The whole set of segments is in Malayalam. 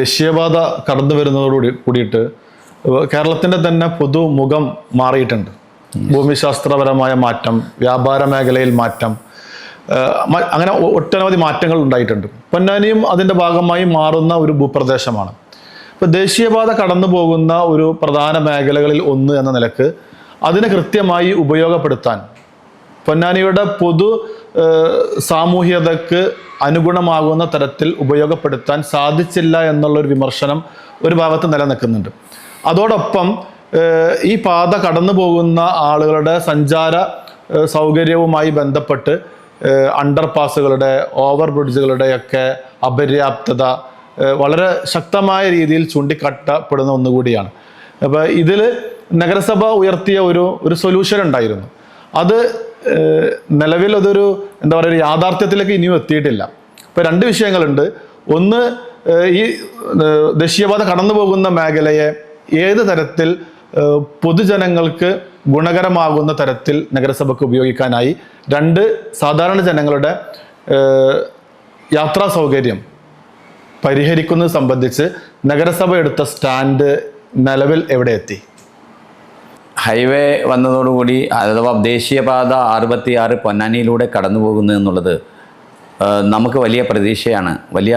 ദേശീയപാത കടന്നു വരുന്നതോടുകൂടി കൂടിയിട്ട് കേരളത്തിന്റെ തന്നെ പൊതുമുഖം മാറിയിട്ടുണ്ട്. ഭൂമിശാസ്ത്രപരമായ മാറ്റം വ്യാപാര മേഖലയിൽ മാറ്റം അങ്ങനെ ഒട്ടനവധി മാറ്റങ്ങൾ ഉണ്ടായിട്ടുണ്ട്. പൊന്നാനിയും അതിന്റെ ഭാഗമായി മാറുന്ന ഒരു ഭൂപ്രദേശമാണ്. ഇപ്പോൾ ദേശീയപാത കടന്നു പോകുന്ന ഒരു പ്രധാന മേഖലകളിൽ ഒന്ന് എന്ന നിലയ്ക്ക് അതിനെ കൃത്യമായി ഉപയോഗപ്പെടുത്താൻ പൊന്നാനിയുടെ പൊതു സാമൂഹ്യതക്ക് അനുഗുണമാകുന്ന തരത്തിൽ ഉപയോഗപ്പെടുത്താൻ സാധിച്ചില്ല എന്നുള്ളൊരു വിമർശനം ഒരു ഭാഗത്ത് നിലനിൽക്കുന്നുണ്ട്. അതോടൊപ്പം ഈ പാത കടന്നു പോകുന്ന ആളുകളുടെ സഞ്ചാര സൗകര്യവുമായി ബന്ധപ്പെട്ട് അണ്ടർ പാസുകളുടെ ഓവർ ബ്രിഡ്ജുകളുടെയൊക്കെ അപര്യാപ്തത വളരെ ശക്തമായ രീതിയിൽ ചൂണ്ടിക്കാട്ടപ്പെടുന്ന ഒന്നുകൂടിയാണ്. അപ്പോൾ ഇതിൽ നഗരസഭ ഉയർത്തിയ ഒരു ഒരു സൊല്യൂഷൻ ഉണ്ടായിരുന്നു. അത് നിലവിൽ അതൊരു എന്താ പറയുക ഒരു യാഥാർത്ഥ്യത്തിലേക്ക് ഇനിയും എത്തിയിട്ടില്ല. ഇപ്പോൾ രണ്ട് വിഷയങ്ങളുണ്ട്. ഒന്ന് ഈ ദേശീയപാത കടന്നു പോകുന്ന മേഖലയെ ഏത് തരത്തിൽ പൊതുജനങ്ങൾക്ക് ഗുണകരമാകുന്ന തരത്തിൽ നഗരസഭയ്ക്ക് ഉപയോഗിക്കാനായി? രണ്ട് സാധാരണ ജനങ്ങളുടെ യാത്രാ സൗകര്യം പരിഹരിക്കുന്നത് സംബന്ധിച്ച് നഗരസഭ എടുത്ത സ്റ്റാൻഡ് നിലവിൽ എവിടെ എത്തി? ഹൈവേ വന്നതോടുകൂടി അഥവാ ദേശീയപാത അറുപത്തി ആറ് പൊന്നാനിയിലൂടെ കടന്നു പോകുന്നു എന്നുള്ളത് നമുക്ക് വലിയ പ്രതീക്ഷയാണ്. വലിയ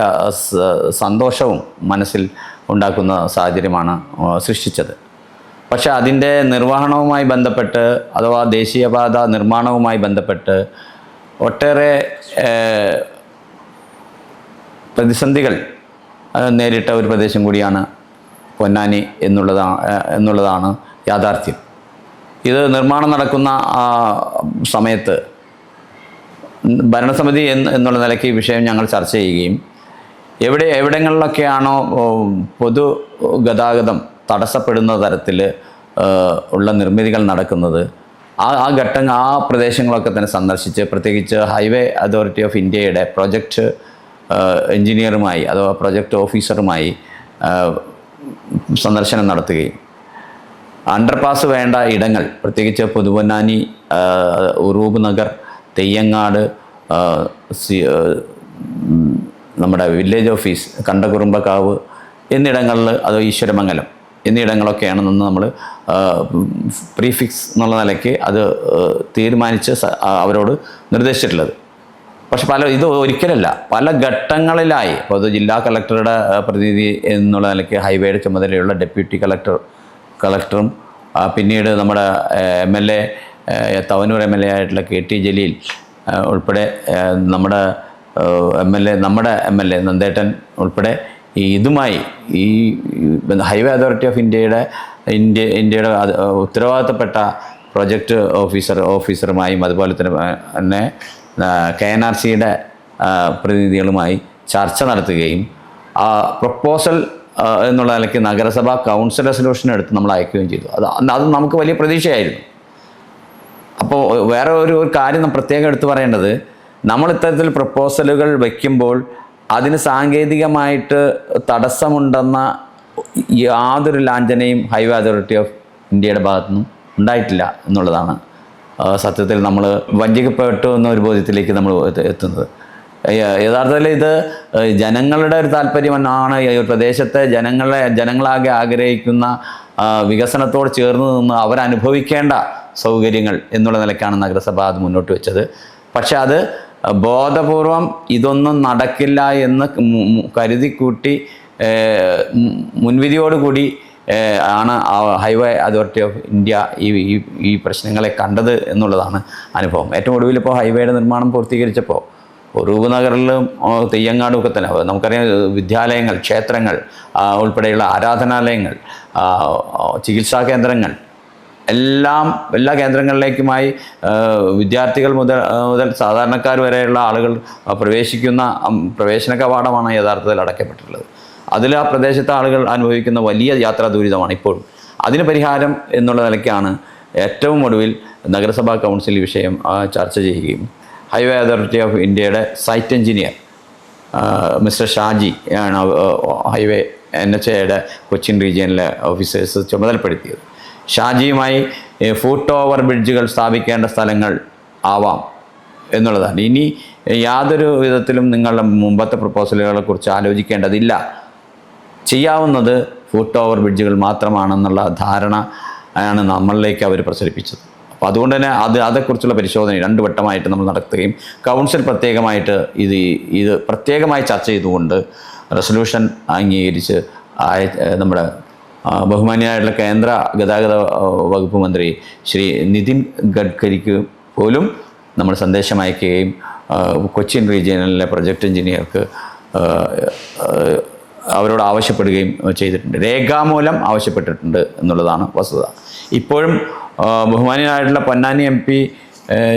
സന്തോഷവും മനസ്സിൽ ഉണ്ടാക്കുന്ന സാഹചര്യമാണ് സൃഷ്ടിച്ചത്. പക്ഷേ അതിന്റെ നിർവഹണവുമായി ബന്ധപ്പെട്ട് അഥവാ ദേശീയപാത നിർമ്മാണവുമായി ബന്ധപ്പെട്ട് ഒട്ടേറെ പ്രതിസന്ധികൾ നേരിട്ട ഒരു പ്രദേശം കൂടിയാണ് പൊന്നാനി എന്നുള്ളതാണ് എന്നുള്ളതാണ് യാഥാർത്ഥ്യം. ഇത് നിർമ്മാണം നടക്കുന്ന ആ സമയത്ത് ഭരണസമിതി എന്ന് എന്നുള്ള നിലയ്ക്ക് ഈ വിഷയം ഞങ്ങൾ ചർച്ച ചെയ്യുകയും എവിടെ എവിടങ്ങളിലൊക്കെയാണോ പൊതു ഗതാഗതം തടസ്സപ്പെടുന്ന തരത്തിൽ ഉള്ള നിർമ്മിതികൾ നടക്കുന്നത് ആ ആ ഘട്ടം ആ പ്രദേശങ്ങളൊക്കെ തന്നെ സന്ദർശിച്ച് പ്രത്യേകിച്ച് ഹൈവേ അതോറിറ്റി ഓഫ് ഇന്ത്യയുടെ പ്രൊജക്റ്റ് എഞ്ചിനീയറുമായി അഥവാ പ്രൊജക്റ്റ് ഓഫീസറുമായി സന്ദർശനം നടത്തുകയും അണ്ടർപാസ് വേണ്ട ഇടങ്ങൾ. പ്രത്യേകിച്ച് പുതുപൊന്നാനി ആ, ഉറൂബ് നഗർ തെയ്യങ്ങാട് നമ്മുടെ വില്ലേജ് ഓഫീസ് കണ്ടകുറുമ്പക്കാവ് എന്നിടങ്ങളിൽ അത് ഈശ്വരമംഗലം എന്നിടങ്ങളൊക്കെയാണെന്ന് നമ്മൾ പ്രീഫിക്സ് എന്നുള്ള നിലയ്ക്ക് അത് തീരുമാനിച്ച് അവരോട് നിർദ്ദേശിച്ചിട്ടുള്ളത്. പക്ഷെ പല ഇത് ഒരിക്കലല്ല. പല ഘട്ടങ്ങളിലായി അപ്പോൾ അത് ജില്ലാ കളക്ടറുടെ പ്രതിനിധി എന്നുള്ള നിലയ്ക്ക് ഹൈവേയുടെ ചുമതലയുള്ള ഡെപ്യൂട്ടി കളക്ടർ കളക്ടറും പിന്നീട് നമ്മുടെ M L A Thavanur M L A ആയിട്ടുള്ള കെ ടി ജലീൽ ഉൾപ്പെടെ നമ്മുടെ എം എൽ എ നമ്മുടെ എം എൽ എ നന്ദേട്ടൻ ഉൾപ്പെടെ ഇതുമായി ഈ ഹൈവേ അതോറിറ്റി ഓഫ് ഇന്ത്യയുടെ ഇന്ത്യ ഇന്ത്യയുടെ ഉത്തരവാദിത്തപ്പെട്ട പ്രൊജക്റ്റ് ഓഫീസർ ഓഫീസറുമായും അതുപോലെ തന്നെ കെ എൻ ആർ സിയുടെ പ്രതിനിധികളുമായി ചർച്ച നടത്തുകയും ആ പ്രപ്പോസൽ എന്നുള്ള നിലയ്ക്ക് നഗരസഭ കൗൺസിൽ റെസൊല്യൂഷൻ എടുത്ത് നമ്മൾ അയക്കുകയും ചെയ്തു. അത് അത് നമുക്ക് വലിയ പ്രതീക്ഷയായിരുന്നു. അപ്പോൾ വേറെ ഒരു ഒരു കാര്യം പ്രത്യേകം എടുത്തു പറയേണ്ടത് നമ്മൾ ഇത്തരത്തിൽ പ്രപ്പോസലുകൾ വയ്ക്കുമ്പോൾ അതിന് സാങ്കേതികമായിട്ട് തടസ്സമുണ്ടെന്ന യാതൊരു ലാഞ്ചനയും ഹൈവേ അതോറിറ്റി ഓഫ് ഇന്ത്യയുടെ ഭാഗത്തുനിന്നും ഉണ്ടായിട്ടില്ല എന്നുള്ളതാണ് സത്യത്തിൽ നമ്മൾ വഞ്ചിക്കപ്പെട്ടു എന്ന ഒരു ബോധ്യത്തിലേക്ക് നമ്മൾ എത്തുന്നത്. യഥാർത്ഥത്തിൽ ഇത് ജനങ്ങളുടെ ഒരു താല്പര്യമെന്നാണ് ഈ പ്രദേശത്തെ ജനങ്ങളെ ജനങ്ങളാകെ ആഗ്രഹിക്കുന്ന വികസനത്തോട് ചേർന്ന് നിന്ന് അവരനുഭവിക്കേണ്ട സൗകര്യങ്ങൾ എന്നുള്ള നിലയ്ക്കാണ് നഗരസഭ അത് മുന്നോട്ട് വെച്ചത്. പക്ഷെ അത് ബോധപൂർവം ഇതൊന്നും നടക്കില്ല എന്ന് കരുതിക്കൂട്ടി മുൻവിധിയോടുകൂടി ആണ് ഹൈവേ അതോറിറ്റി ഓഫ് ഇന്ത്യ ഈ- ഈ പ്രശ്നങ്ങളെ കണ്ടത് എന്നുള്ളതാണ് അനുഭവം. ഏറ്റവും ഒടുവിൽ ഇപ്പോൾ ഹൈവേയുടെ നിർമ്മാണം പൂർത്തീകരിച്ചപ്പോൾ ഒറൂബ് നഗറിലും ഓ, തെയ്യങ്ങാടും ഒക്കെ തന്നെ നമുക്കറിയാം വിദ്യാലയങ്ങൾ ക്ഷേത്രങ്ങൾ ഉൾപ്പെടെയുള്ള ആരാധനാലയങ്ങൾ ചികിത്സാ കേന്ദ്രങ്ങൾ എല്ലാം എല്ലാ കേന്ദ്രങ്ങളിലേക്കുമായി വിദ്യാർത്ഥികൾ മുതൽ മുതൽ സാധാരണക്കാർ വരെയുള്ള ആളുകൾ പ്രവേശിക്കുന്ന പ്രവേശന കവാടമാണ് യഥാർത്ഥത്തിൽ അടയ്ക്കപ്പെട്ടിട്ടുള്ളത്. അതിൽ ആ പ്രദേശത്തെ ആളുകൾ അനുഭവിക്കുന്ന വലിയ യാത്രാ ദുരിതമാണ് ഇപ്പോൾ. അതിന് പരിഹാരം എന്നുള്ള നിലയ്ക്കാണ് ഏറ്റവും ഒടുവിൽ നഗരസഭാ കൗൺസിൽ വിഷയം ചർച്ച ചെയ്യുകയും ഹൈവേ അതോറിറ്റി ഓഫ് ഇന്ത്യയുടെ സൈറ്റ് എഞ്ചിനീയർ മിസ്റ്റർ ഷാജി ആണ് ഹൈവേ എൻ എച്ച് എയുടെ കൊച്ചിൻ റീജിയനിലെ ഓഫീസേഴ്സ് ചുമതലപ്പെടുത്തിയത്. ഷാജിയുമായി ഫൂട്ട് ഓവർ ബ്രിഡ്ജുകൾ സ്ഥാപിക്കേണ്ട സ്ഥലങ്ങൾ ആവാം എന്നുള്ളതാണ്. ഇനി യാതൊരു വിധത്തിലും നിങ്ങളുടെ മുമ്പത്തെ പ്രപ്പോസലുകളെ കുറിച്ച് ആലോചിക്കേണ്ടതില്ല. ചെയ്യാവുന്നത് ഫൂട്ട് ഓവർ ബ്രിഡ്ജുകൾ മാത്രമാണെന്നുള്ള ധാരണ ആണ് നമ്മളിലേക്ക് അവർ പ്രസരിപ്പിച്ചത് അപ്പോൾ അതുകൊണ്ട് തന്നെ അത് അതേക്കുറിച്ചുള്ള പരിശോധന രണ്ട് വട്ടമായിട്ട് നമ്മൾ നടത്തുകയും കൗൺസിൽ പ്രത്യേകമായിട്ട് ഇത് ഇത് പ്രത്യേകമായി ചർച്ച ചെയ്തുകൊണ്ട് റെസൊല്യൂഷൻ അംഗീകരിച്ച് നമ്മുടെ ബഹുമാനിയായിട്ടുള്ള കേന്ദ്ര ഗതാഗത വകുപ്പ് മന്ത്രി ശ്രീ നിതിൻ ഗഡ്കരിക്ക് പോലും നമ്മൾ സന്ദേശം അയക്കുകയും കൊച്ചിൻ റീജിയനിലെ പ്രൊജക്ട് എഞ്ചിനീയർക്ക് അവരോട് ആവശ്യപ്പെടുകയും ചെയ്തിട്ടുണ്ട്. രേഖാമൂലം ആവശ്യപ്പെട്ടിട്ടുണ്ട് എന്നുള്ളതാണ് വസ്തുത. ഇപ്പോഴും ആ, ബഹുമാന്യനായിട്ടുള്ള പൊന്നാനി എം പി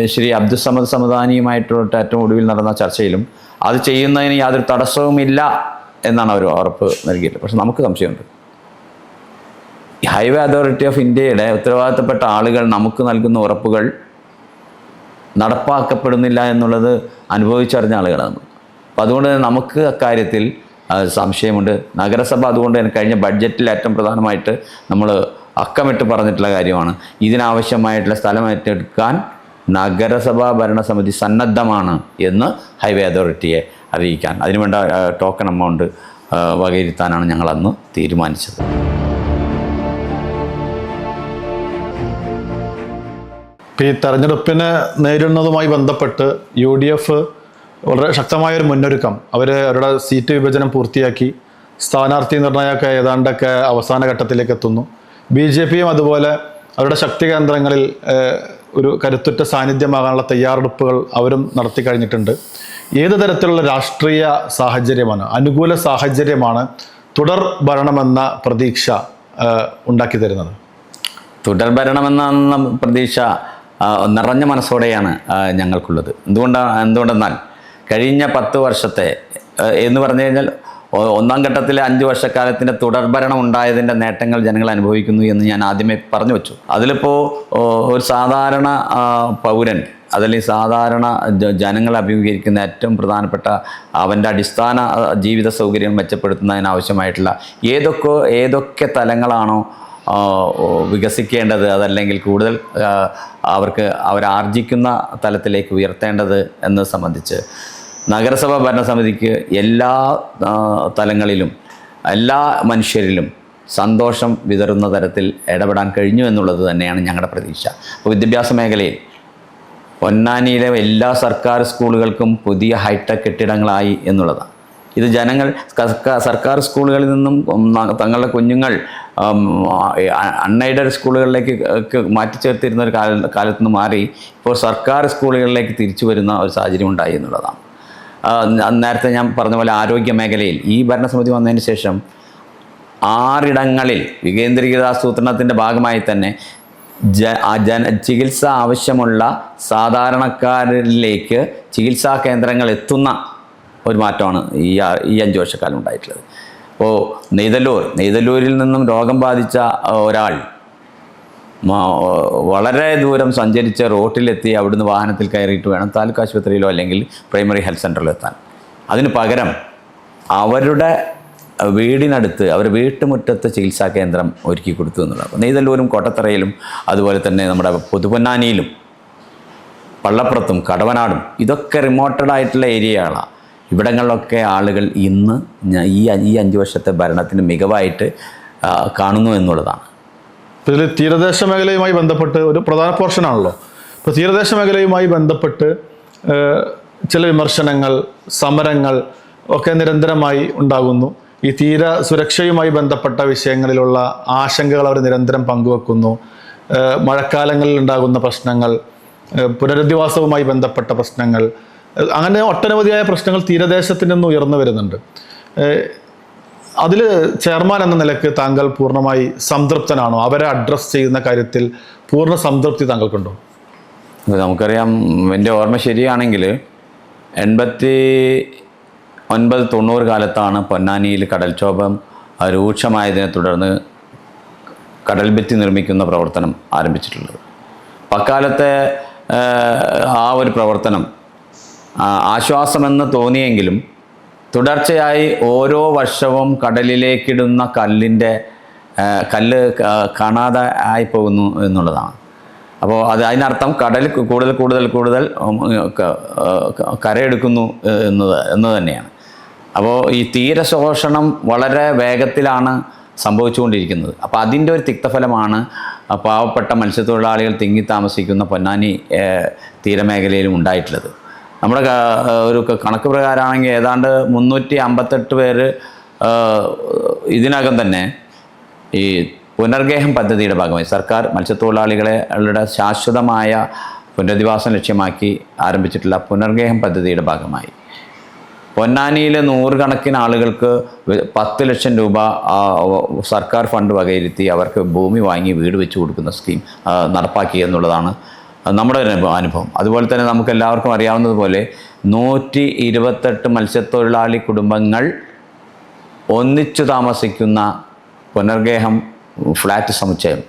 ശ്രീ അബ്ദുസമദ് സമദാനിയുമായിട്ടുള്ള ഏറ്റവും ഒടുവിൽ നടന്ന ചർച്ചയിലും അത് ചെയ്യുന്നതിന് യാതൊരു തടസ്സവുമില്ല എന്നാണ് അവർ ഉറപ്പ് നൽകിയിട്ടുള്ളത് പക്ഷെ നമുക്ക് സംശയമുണ്ട്. ഹൈവേ അതോറിറ്റി ഓഫ് ഇന്ത്യയുടെ ഉത്തരവാദിത്തപ്പെട്ട ആളുകൾ നമുക്ക് നൽകുന്ന ഉറപ്പുകൾ നടപ്പാക്കപ്പെടുന്നില്ല എന്നുള്ളത് അനുഭവിച്ചറിഞ്ഞ ആളുകളാണ് അപ്പം അതുകൊണ്ട് തന്നെ നമുക്ക് അക്കാര്യത്തിൽ സംശയമുണ്ട്. നഗരസഭ അതുകൊണ്ട് തന്നെ കഴിഞ്ഞ ബഡ്ജറ്റിൽ ഏറ്റവും പ്രധാനമായിട്ട് നമ്മൾ അക്കമിട്ട് പറഞ്ഞിട്ടുള്ള കാര്യമാണ്. ഇതിനാവശ്യമായിട്ടുള്ള സ്ഥലം ഏറ്റെടുക്കാൻ നഗരസഭാ ഭരണസമിതി സന്നദ്ധമാണ് എന്ന് ഹൈവേ അതോറിറ്റിയെ അറിയിക്കാൻ. അതിനുവേണ്ട ടോക്കൺ എമൗണ്ട് വകയിരുത്താനാണ് ഞങ്ങൾ അന്ന് തീരുമാനിച്ചത്. ഈ തെരഞ്ഞെടുപ്പിനെ നേരിടുന്നതുമായി ബന്ധപ്പെട്ട് യു ഡി എഫ് വളരെ ശക്തമായ ഒരു മുന്നൊരുക്കം. അവർ അവരുടെ സീറ്റ് വിഭജനം പൂർത്തിയാക്കി. സ്ഥാനാർത്ഥി നിർണയമൊക്കെ ഏതാണ്ടൊക്കെ അവസാന ഘട്ടത്തിലേക്ക് എത്തുന്നു. ബി ജെ പിയും അതുപോലെ അവരുടെ ശക്തി കേന്ദ്രങ്ങളിൽ ഒരു കരുത്തുറ്റ സാന്നിധ്യമാകാനുള്ള തയ്യാറെടുപ്പുകൾ അവരും നടത്തി കഴിഞ്ഞിട്ടുണ്ട്. ഏത് തരത്തിലുള്ള രാഷ്ട്രീയ സാഹചര്യമാണ് അനുകൂല സാഹചര്യമാണ് തുടർ ഭരണമെന്ന പ്രതീക്ഷ ഉണ്ടാക്കി തരുന്നത്? തുടർ ഭരണമെന്ന പ്രതീക്ഷ നിറഞ്ഞ മനസ്സോടെയാണ് ഞങ്ങൾക്കുള്ളത്. എന്തുകൊണ്ടാണ് എന്തുകൊണ്ടെന്നാൽ കഴിഞ്ഞ പത്ത് വർഷത്തെ എന്ന് പറഞ്ഞു കഴിഞ്ഞാൽ ഒന്നാം ഘട്ടത്തിലെ അഞ്ച് വർഷക്കാലത്തിന്റെ തുടർഭരണം ഉണ്ടായതിന്റെ നേട്ടങ്ങൾ ജനങ്ങൾ അനുഭവിക്കുന്നു എന്ന് ഞാൻ ആദ്യമേ പറഞ്ഞു വെച്ചു. അതിലിപ്പോൾ ഒരു സാധാരണ പൗരൻ അതല്ലെങ്കിൽ സാധാരണ ജനങ്ങൾ അഭിമുഖീകരിക്കുന്ന ഏറ്റവും പ്രധാനപ്പെട്ട അവന്റെ അടിസ്ഥാന ജീവിത സൗകര്യം മെച്ചപ്പെടുത്തുന്നതിനാവശ്യമായിട്ടുള്ള ഏതൊക്കെ ഏതൊക്കെ തലങ്ങളാണോ വികസിക്കേണ്ടത് അതല്ലെങ്കിൽ കൂടുതൽ അവർക്ക് അവരാർജിക്കുന്ന തലത്തിലേക്ക് ഉയർത്തേണ്ടത് എന്നത് സംബന്ധിച്ച് നഗരസഭാ ഭരണസമിതിക്ക് എല്ലാ തലങ്ങളിലും എല്ലാ മനുഷ്യരിലും സന്തോഷം വിതറുന്ന തരത്തിൽ ഇടപെടാൻ കഴിഞ്ഞു എന്നുള്ളത് തന്നെയാണ് ഞങ്ങളുടെ പ്രതീക്ഷ. അപ്പോൾ വിദ്യാഭ്യാസ മേഖലയിൽ പൊന്നാനിയിലെ എല്ലാ സർക്കാർ സ്കൂളുകൾക്കും പുതിയ ഹൈടെക് കെട്ടിടങ്ങളായി എന്നുള്ളതാണ്. ഇത് ജനങ്ങൾ സർക്കാർ സ്കൂളുകളിൽ നിന്നും തങ്ങളുടെ കുഞ്ഞുങ്ങൾ അൺഎയ്ഡഡ് സ്കൂളുകളിലേക്ക് മാറ്റി ചേർത്തിരുന്ന ഒരു കാല കാലത്ത് നിന്ന് മാറി ഇപ്പോൾ സർക്കാർ സ്കൂളുകളിലേക്ക് തിരിച്ചു വരുന്ന ഒരു സാഹചര്യം ഉണ്ടായി എന്നുള്ളതാണ്. നേരത്തെ ഞാൻ പറഞ്ഞ പോലെ ആരോഗ്യ മേഖലയിൽ ഈ ഭരണസമിതി വന്നതിന് ശേഷം ആറിടങ്ങളിൽ വികേന്ദ്രീകൃത ആസൂത്രണത്തിന്റെ ഭാഗമായി തന്നെ ജ ജന ചികിത്സ ആവശ്യമുള്ള സാധാരണക്കാരിലേക്ക് ചികിത്സാ കേന്ദ്രങ്ങൾ എത്തുന്ന ഒരു മാറ്റമാണ് ഈ ഈ അഞ്ച് വർഷക്കാലം ഉണ്ടായിട്ടുള്ളത്. അപ്പോൾ നെയ്തല്ലൂർ നെയ്തല്ലൂരിൽ നിന്നും രോഗം ബാധിച്ച ഒരാൾ വളരെ ദൂരം സഞ്ചരിച്ച റോട്ടിലെത്തി അവിടുന്ന് വാഹനത്തിൽ കയറിയിട്ട് വേണം താലൂക്ക് ആശുപത്രിയിലോ അല്ലെങ്കിൽ പ്രൈമറി ഹെൽത്ത് സെന്ററിലോ എത്താൻ. അതിന് പകരം അവരുടെ വീടിനടുത്ത് അവർ വീട്ടുമുറ്റത്ത് ചികിത്സാ കേന്ദ്രം ഒരുക്കി കൊടുത്തു എന്നുള്ളത് നെയ്തല്ലൂരും കോട്ടത്തറയിലും അതുപോലെ തന്നെ നമ്മുടെ പുതുപൊന്നാനിയിലും പള്ളപ്പുറത്തും കടവനാടും ഇതൊക്കെ റിമോട്ടഡ് ആയിട്ടുള്ള ഏരിയകളാണ് ഇവിടങ്ങളിലൊക്കെ ആളുകൾ ഇന്ന് ഈ ഈ അഞ്ച് വർഷത്തെ ഭരണത്തിന് മികവായിട്ട് കാണുന്നു എന്നുള്ളതാണ്. ഇതിൽ തീരദേശ മേഖലയുമായി ബന്ധപ്പെട്ട് ഒരു പ്രധാന പോർഷനാണല്ലോ ഇപ്പോൾ തീരദേശ മേഖലയുമായി ബന്ധപ്പെട്ട് ചില വിമർശനങ്ങൾ സമരങ്ങൾ ഒക്കെ നിരന്തരമായി ഉണ്ടാകുന്നു. ഈ തീര സുരക്ഷയുമായി ബന്ധപ്പെട്ട വിഷയങ്ങളിലുള്ള ആശങ്കകൾ അവർ നിരന്തരം പങ്കുവെക്കുന്നു. മഴക്കാലങ്ങളിൽ ഉണ്ടാകുന്ന പ്രശ്നങ്ങൾ പുനരധിവാസവുമായി ബന്ധപ്പെട്ട പ്രശ്നങ്ങൾ അങ്ങനെ ഒട്ടനവധിയായ പ്രശ്നങ്ങൾ തീരദേശത്തിൽ നിന്ന് ഉയർന്നു വരുന്നുണ്ട്. അതിൽ ചെയർമാൻ എന്ന നിലയ്ക്ക് താങ്കൾ പൂർണമായി സംതൃപ്തനാണോ? അവരെ അഡ്രസ്സ് ചെയ്യുന്ന കാര്യത്തിൽ പൂർണ സംതൃപ്തി താങ്കൾക്കുണ്ടോ? നമുക്കറിയാം എന്റെ ഓർമ്മ ശരിയാണെങ്കിൽ എൺപത്തി ഒൻപത് തൊണ്ണൂറ് കാലത്താണ് പൊന്നാനിയിൽ കടൽക്ഷോഭം രൂക്ഷമായതിനെ തുടർന്ന് കടൽ ഭിത്തി നിർമ്മിക്കുന്ന പ്രവർത്തനം ആരംഭിച്ചിട്ടുള്ളത്. അക്കാലത്തെ ആ, ഒരു പ്രവർത്തനം ആശ്വാസമെന്ന് തോന്നിയെങ്കിലും തുടർച്ചയായി ഓരോ വർഷവും കടലിലേക്കിടുന്ന കല്ലിന്റെ കല്ല് കാണാതെ ആയി പോകുന്നു എന്നുള്ളതാണ്. അപ്പോൾ അത് അതിനർത്ഥം കടൽ കൂടുതൽ കൂടുതൽ കൂടുതൽ കരയെടുക്കുന്നു എന്നത് എന്ന് തന്നെയാണ്. അപ്പോൾ ഈ തീരശോഷണം വളരെ വേഗത്തിലാണ് സംഭവിച്ചുകൊണ്ടിരിക്കുന്നത്. അപ്പോൾ അതിന്റെ ഒരു തിക്തഫലമാണ് പാവപ്പെട്ട മത്സ്യത്തൊഴിലാളികൾ തിങ്ങി താമസിക്കുന്ന പൊന്നാനി തീരമേഖലയിലും ഉണ്ടായിട്ടുള്ളത്. നമ്മുടെ ഒരു കണക്ക് പ്രകാരമാണെങ്കിൽ ഏതാണ്ട് മുന്നൂറ്റി അമ്പത്തെട്ട് പേര് ഇതിനകം തന്നെ ഈ പുനർഗേഹം പദ്ധതിയുടെ ഭാഗമായി സർക്കാർ മത്സ്യത്തൊഴിലാളികളെ അവരുടെ ശാശ്വതമായ പുനരധിവാസം ലക്ഷ്യമാക്കി ആരംഭിച്ചിട്ടുള്ള പുനർഗേഹം പദ്ധതിയുടെ ഭാഗമായി. പൊന്നാനിയിലെ നൂറുകണക്കിന് ആളുകൾക്ക് പത്ത് ലക്ഷം രൂപ സർക്കാർ ഫണ്ട് വകയിരുത്തി അവർക്ക് ഭൂമി വാങ്ങി വീട് വെച്ച് കൊടുക്കുന്ന സ്കീം നടപ്പാക്കി എന്നുള്ളതാണ് നമ്മുടെ അനുഭവം അതുപോലെ തന്നെ നമുക്ക് എല്ലാവർക്കും അറിയാവുന്നതുപോലെ നൂറ്റി ഇരുപത്തെട്ട് മത്സ്യത്തൊഴിലാളി കുടുംബങ്ങൾ ഒന്നിച്ചു താമസിക്കുന്ന പുനർഗേഹം ഫ്ലാറ്റ് സമുച്ചയം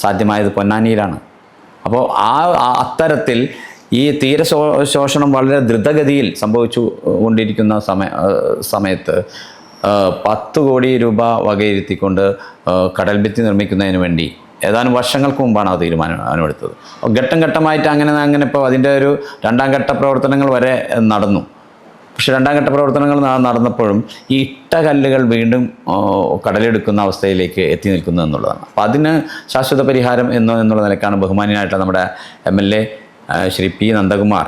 സാധ്യമായത് പൊന്നാനിയിലാണ്. അപ്പോൾ ആ അത്തരത്തിൽ ഈ തീരശോ ശോഷണം വളരെ ദ്രുതഗതിയിൽ സംഭവിച്ചു കൊണ്ടിരിക്കുന്ന സമയ സമയത്ത് പത്ത് കോടി രൂപ വകയിരുത്തിക്കൊണ്ട് കടൽഭിത്തി കടൽ നിർമ്മിക്കുന്നതിന് വേണ്ടി ഏതാനും വർഷങ്ങൾക്ക് മുമ്പാണ് ആ തീരുമാനം എടുത്തത് ഘട്ടം ഘട്ടമായിട്ട് അങ്ങനെ അങ്ങനെ ഇപ്പോൾ അതിന്റെ ഒരു രണ്ടാം ഘട്ട പ്രവർത്തനങ്ങൾ വരെ നടന്നു. പക്ഷേ രണ്ടാം ഘട്ട പ്രവർത്തനങ്ങൾ നടന്നപ്പോഴും ഈ ഇട്ട കല്ലുകൾ വീണ്ടും കടലെടുക്കുന്ന അവസ്ഥയിലേക്ക് എത്തി നിൽക്കുന്നു എന്നുള്ളതാണ്. അപ്പോൾ അതിന് ശാശ്വത പരിഹാരം എന്ന് എന്നുള്ള നിലക്കാണ് ബഹുമാനിയായിട്ടുള്ള നമ്മുടെ M L A Shri P Nandakumar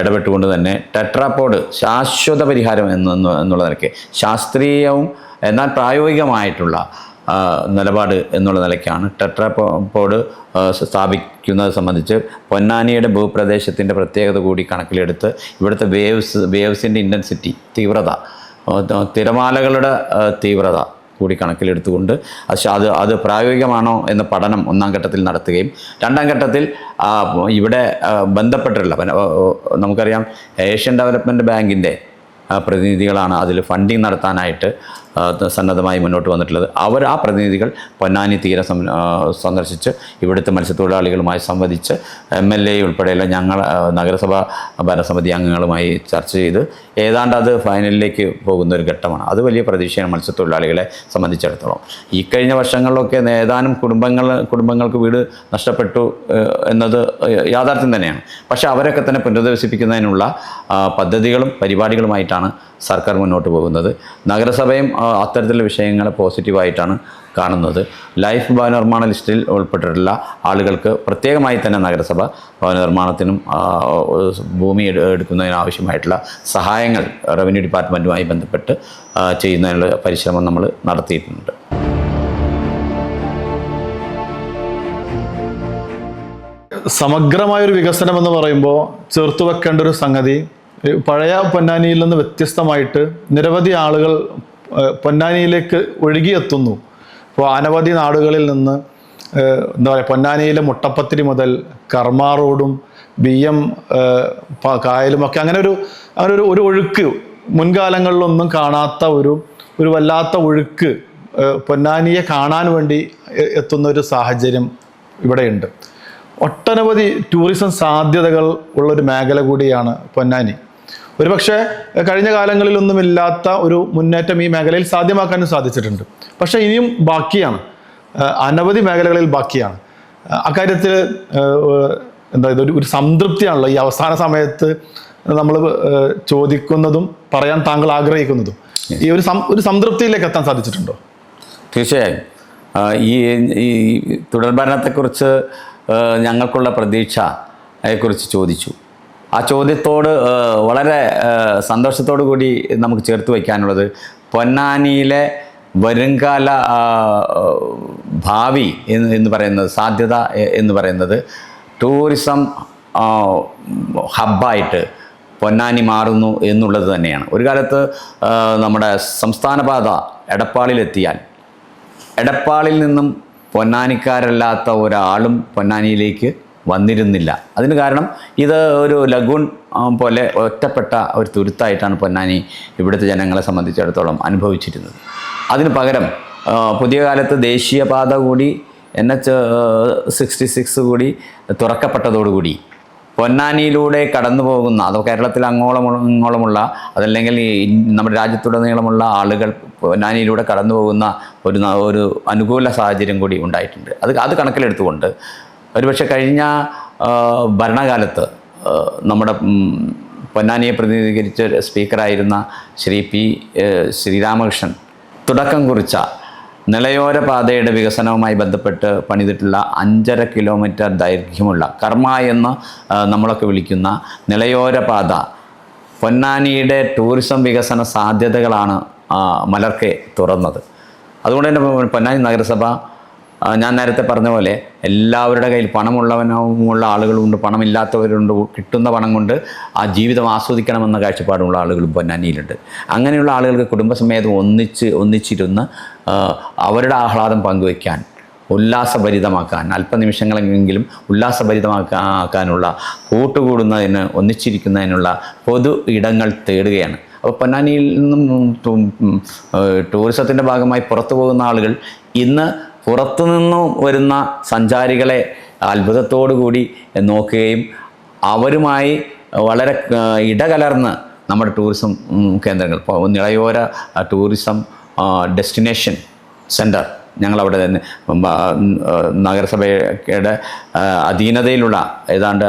ഇടപെട്ടുകൊണ്ട് തന്നെ ടെട്രാപ്പോഡ് ശാശ്വത പരിഹാരം എന്ന് എന്ന് എന്നുള്ള നിലയ്ക്ക് ശാസ്ത്രീയവും എന്നാൽ പ്രായോഗികമായിട്ടുള്ള നിലപാട് എന്നുള്ള നിലയ്ക്കാണ്. ടെട്രാപോഡ് സ്ഥാപിക്കുന്നത് സംബന്ധിച്ച് പൊന്നാനിയുടെ ഭൂപ്രദേശത്തിന്റെ പ്രത്യേകത കൂടി കണക്കിലെടുത്ത് ഇവിടുത്തെ വേവ്സ് വേവ്സിന്റെ ഇന്റൻസിറ്റി തീവ്രത തിരമാലകളുടെ തീവ്രത കൂടി കണക്കിലെടുത്തുകൊണ്ട് അത് അത് അത് പ്രായോഗികമാണോ എന്ന പഠനം ഒന്നാം ഘട്ടത്തിൽ നടത്തുകയും രണ്ടാം ഘട്ടത്തിൽ ഇവിടെ ബന്ധപ്പെട്ടിട്ടുള്ള നമുക്കറിയാം ഏഷ്യൻ ഡെവലപ്മെന്റ് ബാങ്കിന്റെ പ്രതിനിധികളാണ് അതിൽ ഫണ്ടിങ് നടത്താനായിട്ട് സന്നദ്ധമായി മുന്നോട്ട് വന്നിട്ടുള്ളത്. അവർ ആ പ്രതിനിധികൾ പൊന്നാനി തീരം സന്ദർശിച്ച് ഇവിടുത്തെ മത്സ്യത്തൊഴിലാളികളുമായി സംവദിച്ച് എം എൽ എ ഉൾപ്പെടെയുള്ള ഞങ്ങൾ നഗരസഭാ ഭരണസമിതി അംഗങ്ങളുമായി ചർച്ച ചെയ്ത് ഏതാണ്ട് അത് ഫൈനലിലേക്ക് പോകുന്ന ഒരു ഘട്ടമാണ്. അത് വലിയ പ്രതീക്ഷയാണ് മത്സ്യത്തൊഴിലാളികളെ സംബന്ധിച്ചിടത്തോളം. ഈ കഴിഞ്ഞ വർഷങ്ങളിലൊക്കെ ഏതാനും കുടുംബങ്ങൾ കുടുംബങ്ങൾക്ക് വീട് നഷ്ടപ്പെട്ടു എന്നത് യാഥാർത്ഥ്യം തന്നെയാണ്. പക്ഷേ അവരൊക്കെ തന്നെ പുനരധിവസിപ്പിക്കുന്നതിനുള്ള പദ്ധതികളും പരിപാടികളുമായിട്ടാണ് സർക്കാർ മുന്നോട്ട് പോകുന്നത്. നഗരസഭയും അത്തരത്തിലുള്ള വിഷയങ്ങളെ പോസിറ്റീവായിട്ടാണ് കാണുന്നത്. ലൈഫ് ഭവന നിർമ്മാണ ലിസ്റ്റിൽ ഉൾപ്പെട്ടിട്ടുള്ള ആളുകൾക്ക് പ്രത്യേകമായി തന്നെ നഗരസഭ ഭവന നിർമ്മാണത്തിനും ഭൂമി എടുക്കുന്നതിനാവശ്യമായിട്ടുള്ള സഹായങ്ങൾ റവന്യൂ ഡിപ്പാർട്ട്മെന്റുമായി ബന്ധപ്പെട്ട് ചെയ്യുന്നതിനുള്ള പരിശ്രമം നമ്മൾ നടത്തിയിട്ടുണ്ട്. സമഗ്രമായൊരു വികസനം എന്ന് പറയുമ്പോൾ ചേർത്ത് വെക്കേണ്ട ഒരു സംഗതി പഴയ പൊന്നാനിയിൽ നിന്ന് വ്യത്യസ്തമായിട്ട് നിരവധി ആളുകൾ പൊന്നാനിയിലേക്ക് ഒഴുകിയെത്തുന്നു. അപ്പോൾ അനവധി നാടുകളിൽ നിന്ന് എന്താ പറയുക പൊന്നാനിയിലെ മുട്ടപ്പത്തിരി മുതൽ കർമ്മ റോഡും ബി എം കായലും ഒക്കെ അങ്ങനെ ഒരു അങ്ങനെ ഒരു ഒരു ഒഴുക്ക് മുൻകാലങ്ങളിലൊന്നും കാണാത്ത ഒരു ഒരു വല്ലാത്ത ഒഴുക്ക് പൊന്നാനിയെ കാണാൻ വേണ്ടി എത്തുന്ന ഒരു സാഹചര്യം ഇവിടെയുണ്ട്. ഒട്ടനവധി ടൂറിസം സാധ്യതകൾ ഉള്ളൊരു മേഖല കൂടിയാണ് പൊന്നാനി. ഒരുപക്ഷെ കഴിഞ്ഞ കാലങ്ങളിലൊന്നുമില്ലാത്ത ഒരു മുന്നേറ്റം ഈ മേഖലയിൽ സാധ്യമാക്കാനും സാധിച്ചിട്ടുണ്ട്. പക്ഷേ ഇനിയും ബാക്കിയാണ്. അനവധി മേഖലകളിൽ ബാക്കിയാണ്. അക്കാര്യത്തിൽ എന്താ ഇതൊരു ഒരു സംതൃപ്തിയാണല്ലോ ഈ അവസാന സമയത്ത് നമ്മൾ ചോദിക്കുന്നതും പറയാൻ താങ്കൾ ആഗ്രഹിക്കുന്നതും. ഈ ഒരു ഒരു സംതൃപ്തിയിലേക്ക് എത്താൻ സാധിച്ചിട്ടുണ്ടോ? തീർച്ചയായും. ഈ ഈ തുടർഭരണത്തെക്കുറിച്ച് ഞങ്ങൾക്കുള്ള പ്രതീക്ഷയെക്കുറിച്ച് ചോദിച്ചു. ആ ചോദ്യത്തോട് വളരെ സന്തോഷത്തോടു കൂടി നമുക്ക് ചേർത്ത് വയ്ക്കാനുള്ളത്. പൊന്നാനിയിലെ വരുംകാല ഭാവി എന്ന് എന്ന് പറയുന്നത് സാധ്യത എന്ന് പറയുന്നത് ടൂറിസം ഹബ്ബായിട്ട് പൊന്നാനി മാറുന്നു എന്നുള്ളത് തന്നെയാണ്. ഒരു കാലത്ത് നമ്മുടെ സംസ്ഥാനപാത എടപ്പാളിലെത്തിയാൽ എടപ്പാളിൽ നിന്നും പൊന്നാനിക്കാരല്ലാത്ത ഒരാളും പൊന്നാനിയിലേക്ക് വന്നിരുന്നില്ല. അതിന് കാരണം ഇത് ഒരു ലഗൂൺ പോലെ ഒറ്റപ്പെട്ട ഒരു തുരുത്തായിട്ടാണ് പൊന്നാനി ഇവിടുത്തെ ജനങ്ങളെ സംബന്ധിച്ചിടത്തോളം അനുഭവിച്ചിരുന്നത്. അതിന് പകരം പുതിയ കാലത്ത് ദേശീയപാത കൂടി എൻ എച്ച് സിക്സ്റ്റി സിക്സ് കൂടി തുറക്കപ്പെട്ടതോടുകൂടി പൊന്നാനിയിലൂടെ കടന്നു പോകുന്ന അതോ കേരളത്തിൽ അങ്ങോളം ഇങ്ങോളമുള്ള അതല്ലെങ്കിൽ നമ്മുടെ രാജ്യത്തുടനീളമുള്ള ആളുകൾ പൊന്നാനിയിലൂടെ കടന്നു പോകുന്ന ഒരു ഒരു അനുകൂല സാഹചര്യം കൂടി ഉണ്ടായിട്ടുണ്ട്. അത് അത് കണക്കിലെടുത്തുകൊണ്ട് ഒരുപക്ഷെ കഴിഞ്ഞ ഭരണകാലത്ത് നമ്മുടെ പൊന്നാനിയെ പ്രതിനിധീകരിച്ച സ്പീക്കറായിരുന്ന ശ്രീ പി ശ്രീരാമകൃഷ്ണൻ തുടക്കം കുറിച്ച നിളയോര പാതയുടെ വികസനവുമായി ബന്ധപ്പെട്ട് പണിതിട്ടുള്ള അഞ്ചര കിലോമീറ്റർ ദൈർഘ്യമുള്ള കർമ്മ എന്ന് നമ്മളൊക്കെ വിളിക്കുന്ന നിളയോര പാത പൊന്നാനിയുടെ ടൂറിസം വികസന സാധ്യതകളാണ് മലർക്കെ തുറന്നത്. അതുകൊണ്ട് തന്നെ പൊന്നാനി നഗരസഭ ഞാൻ നേരത്തെ പറഞ്ഞ പോലെ എല്ലാവരുടെ കയ്യിൽ പണമുള്ളവനുമുള്ള ആളുകളുണ്ട് പണമില്ലാത്തവരുണ്ട് കിട്ടുന്ന പണം കൊണ്ട് ആ ജീവിതം ആസ്വദിക്കണമെന്ന കാഴ്ചപ്പാടുള്ള ആളുകളും പൊന്നാനിയിലുണ്ട് അങ്ങനെയുള്ള ആളുകൾക്ക് കുടുംബസമേതം ഒന്നിച്ച് ഒന്നിച്ചിരുന്ന് അവരുടെ ആഹ്ലാദം പങ്കുവയ്ക്കാൻ ഉല്ലാസഭരിതമാക്കാൻ അല്പനിമിഷങ്ങളെങ്കിലും ഉല്ലാസഭരിതമാക്കാനുള്ള കൂട്ടുകൂടുന്നതിന് ഒന്നിച്ചിരിക്കുന്നതിനുള്ള പൊതു ഇടങ്ങൾ തേടുകയാണ്. അപ്പോൾ പൊന്നാനിയിൽ നിന്നും ടൂറിസത്തിന്റെ ഭാഗമായി പുറത്തു പോകുന്ന ആളുകൾ ഇന്ന് പുറത്തുനിന്നും വരുന്ന സഞ്ചാരികളെ കൂടി നോക്കുകയും അവരുമായി വളരെ ഇടകലർന്ന് നമ്മുടെ ടൂറിസം കേന്ദ്രങ്ങൾ. ഇപ്പോൾ നിളയോര ടൂറിസം ഡെസ്റ്റിനേഷൻ സെന്റർ ഞങ്ങളവിടെ തന്നെ നഗരസഭയുടെ അധീനതയിലുള്ള ഏതാണ്ട്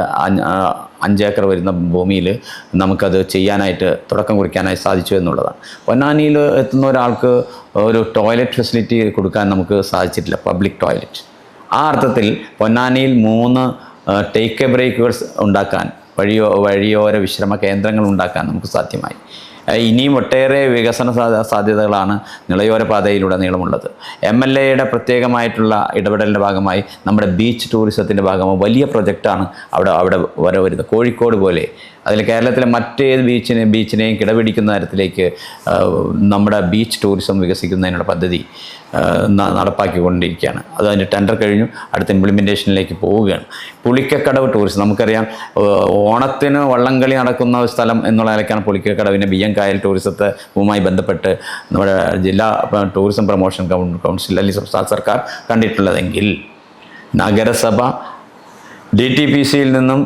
അഞ്ചേക്കർ വരുന്ന ഭൂമിയിൽ നമുക്കത് ചെയ്യാനായിട്ട് തുടക്കം കുറിക്കാനായി സാധിച്ചു എന്നുള്ളതാണ്. പൊന്നാനിയിൽ എത്തുന്ന ഒരാൾക്ക് ഒരു ടോയ്ലറ്റ് ഫെസിലിറ്റി കൊടുക്കാൻ നമുക്ക് സാധിച്ചിട്ടില്ല പബ്ലിക് ടോയ്ലറ്റ് ആ അർത്ഥത്തിൽ പൊന്നാനിയിൽ മൂന്ന് ടേക്ക് എ ബ്രേക്കുകൾ ഉണ്ടാക്കാൻ വഴിയോ വഴിയോര വിശ്രമ കേന്ദ്രങ്ങൾ ഉണ്ടാക്കാൻ നമുക്ക് സാധ്യമായി. ഇനിയും ഒട്ടേറെ വികസന സാധ്യതകളാണ് നിളയോര പാതയിലൂടെ നീളമുള്ളത്. എം എൽ എയുടെ പ്രത്യേകമായിട്ടുള്ള ഇടപെടലിന്റെ ഭാഗമായി നമ്മുടെ ബീച്ച് ടൂറിസത്തിന്റെ ഭാഗമായി വലിയ പ്രൊജക്റ്റാണ് അവിടെ അവിടെ വരവരുന്നത് കോഴിക്കോട് പോലെ അതിൽ കേരളത്തിലെ മറ്റേത് ബീച്ചിനെ ബീച്ചിനെയും കിടപിടിക്കുന്ന തരത്തിലേക്ക് നമ്മുടെ ബീച്ച് ടൂറിസം വികസിക്കുന്നതിനുള്ള പദ്ധതി നടപ്പാക്കിക്കൊണ്ടിരിക്കുകയാണ്. അത് അതിന്റെ ടെൻഡർ കഴിഞ്ഞു അടുത്ത ഇംപ്ലിമെന്റേഷനിലേക്ക് പോവുകയാണ്. പുളിക്കക്കടവ് ടൂറിസം നമുക്കറിയാം ഓണത്തിന് വള്ളംകളി നടക്കുന്ന സ്ഥലം എന്നുള്ള നിലയ്ക്കാണ് പുളിക്കക്കടവിനെ ബിയ്യം കായൽ ടൂറിസത്തുമായി ബന്ധപ്പെട്ട് നമ്മുടെ ജില്ലാ ടൂറിസം പ്രൊമോഷൻ കൗൺസിൽ അല്ലെങ്കിൽ സംസ്ഥാന സർക്കാർ കണ്ടിട്ടുള്ളതെങ്കിൽ നഗരസഭ ഡി ടി പി സിയിൽ നിന്നും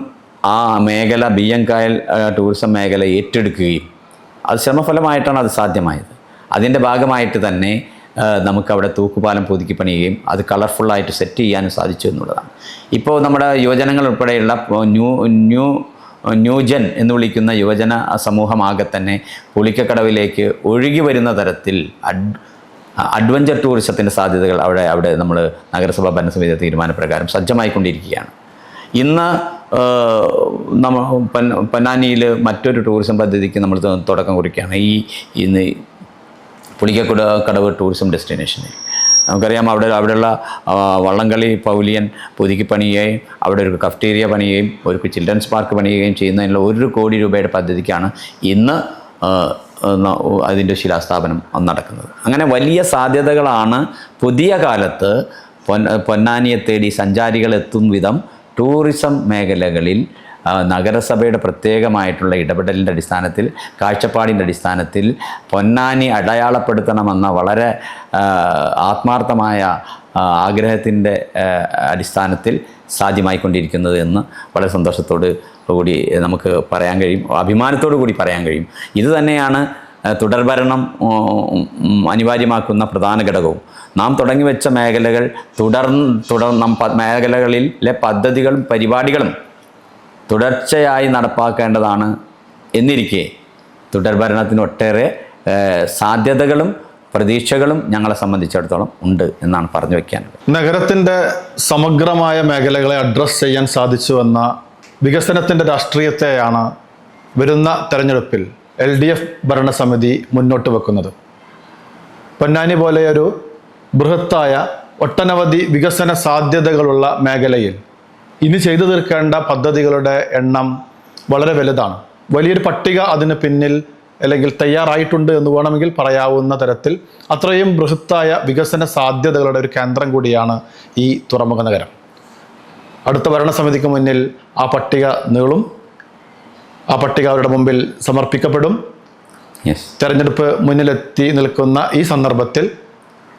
ആ മേഖല ബി എം കായൽ ടൂറിസം മേഖല ഏറ്റെടുക്കുകയും അത് ശ്രമഫലമായിട്ടാണ് അത് സാധ്യമായത്. അതിന്റെ ഭാഗമായിട്ട് തന്നെ നമുക്കവിടെ തൂക്കുപാലം പുതുക്കി പണിയുകയും അത് കളർഫുള്ളായിട്ട് സെറ്റ് ചെയ്യാനും സാധിച്ചു എന്നുള്ളതാണ്. ഇപ്പോൾ നമ്മുടെ യുവജനങ്ങൾ ഉൾപ്പെടെയുള്ള ന്യൂ ന്യൂ ന്യൂജൻ എന്ന് വിളിക്കുന്ന യുവജന സമൂഹമാകെ തന്നെ പുളിക്കക്കടവിലേക്ക് ഒഴുകി വരുന്ന തരത്തിൽ അഡ് അഡ്വഞ്ചർ ടൂറിസത്തിന്റെ സാധ്യതകൾ അവിടെ അവിടെ നമ്മൾ നഗരസഭാ ഭരണസമിതി തീരുമാനപ്രകാരം സജ്ജമായിക്കൊണ്ടിരിക്കുകയാണ്. ഇന്ന് നമ്മ പൊന്ന- പൊന്നാനിയിൽ മറ്റൊരു ടൂറിസം പദ്ധതിക്ക് നമ്മൾ തുടക്കം കുറിക്കുകയാണ്. ഈ ഇന്ന് പുളിക്കക്കുട കടവ് ടൂറിസം ഡെസ്റ്റിനേഷനിൽ നമുക്കറിയാം അവിടെ അവിടെയുള്ള വള്ളംകളി പൗലിയൻ പുതുക്കി പണിയുകയും അവിടെ ഒരു കഫ്റ്റീരിയ പണിയുകയും ഒരു ചിൽഡ്രൻസ് പാർക്ക് പണിയുകയും ചെയ്യുന്നതിനുള്ള ഒരു കോടി രൂപയുടെ പദ്ധതിക്കാണ് ഇന്ന് അതിന്റെ ശിലാസ്ഥാപനം നടക്കുന്നത്. അങ്ങനെ വലിയ സാധ്യതകളാണ് പുതിയ കാലത്ത് പൊന്നാനിയെ തേടി സഞ്ചാരികൾ എത്തും വിധം ടൂറിസം മേഖലകളിൽ നഗരസഭയുടെ പ്രത്യേകമായിട്ടുള്ള ഇടപെടലിന്റെ അടിസ്ഥാനത്തിൽ കാഴ്ചപ്പാടിന്റെ അടിസ്ഥാനത്തിൽ പൊന്നാനി അടയാളപ്പെടുത്തണമെന്ന വളരെ ആത്മാർത്ഥമായ ആഗ്രഹത്തിന്റെ അടിസ്ഥാനത്തിൽ സാധ്യമായിക്കൊണ്ടിരിക്കുന്നത് എന്ന് വളരെ സന്തോഷത്തോട് കൂടി നമുക്ക് പറയാൻ കഴിയും അഭിമാനത്തോടു കൂടി പറയാൻ കഴിയും. ഇത് തന്നെയാണ് തുടർഭരണം അനിവാര്യമാക്കുന്ന പ്രധാന ഘടകവും. നാം തുടങ്ങി വെച്ച മേഖലകൾ തുടർ തുടർ മേഖലകളിലെ പദ്ധതികളും പരിപാടികളും തുടർച്ചയായി നടപ്പാക്കേണ്ടതാണ് എന്നിരിക്കെ തുടർഭരണത്തിന് ഒട്ടേറെ സാധ്യതകളും പ്രതീക്ഷകളും ഞങ്ങളെ സംബന്ധിച്ചിടത്തോളം ഉണ്ട് എന്നാണ് പറഞ്ഞു വയ്ക്കാനുള്ളത് നഗരത്തിന്റെ സമഗ്രമായ മേഖലകളെ അഡ്രസ്സ് ചെയ്യാൻ സാധിച്ചു എന്ന വികസനത്തിന്റെ രാഷ്ട്രീയത്തെയാണ് വരുന്ന തെരഞ്ഞെടുപ്പിൽ എൽ ഡി എഫ് ഭരണസമിതി മുന്നോട്ട് വെക്കുന്നത്. പൊന്നാനി പോലെയൊരു ബൃഹത്തായ ഒട്ടനവധി വികസന സാധ്യതകളുള്ള മേഖലയിൽ ഇനി ചെയ്തു തീർക്കേണ്ട പദ്ധതികളുടെ എണ്ണം വളരെ വലുതാണ്. വലിയൊരു പട്ടിക അതിന് പിന്നിൽ അല്ലെങ്കിൽ തയ്യാറായിട്ടുണ്ട് എന്ന് വേണമെങ്കിൽ പറയാവുന്ന തരത്തിൽ അത്രയും ബൃഹത്തായ വികസന സാധ്യതകളുടെ ഒരു കേന്ദ്രം കൂടിയാണ് ഈ തുറമുഖ നഗരം. അടുത്ത ഭരണസമിതിക്ക് മുന്നിൽ ആ പട്ടിക നീളും. ആ പട്ടിക അവരുടെ മുമ്പിൽ സമർപ്പിക്കപ്പെടും. തെരഞ്ഞെടുപ്പ് മുന്നിലെത്തി നിൽക്കുന്ന ഈ സന്ദർഭത്തിൽ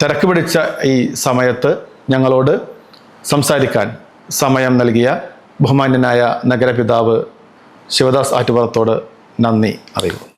തിരക്ക് പിടിച്ച ഈ സമയത്ത് ഞങ്ങളോട് സംസാരിക്കാൻ സമയം നൽകിയ ബഹുമാന്യനായ നഗരപിതാവ് ശിവദാസ് ആറ്റുപുറത്തോട് നന്ദി അറിയുന്നു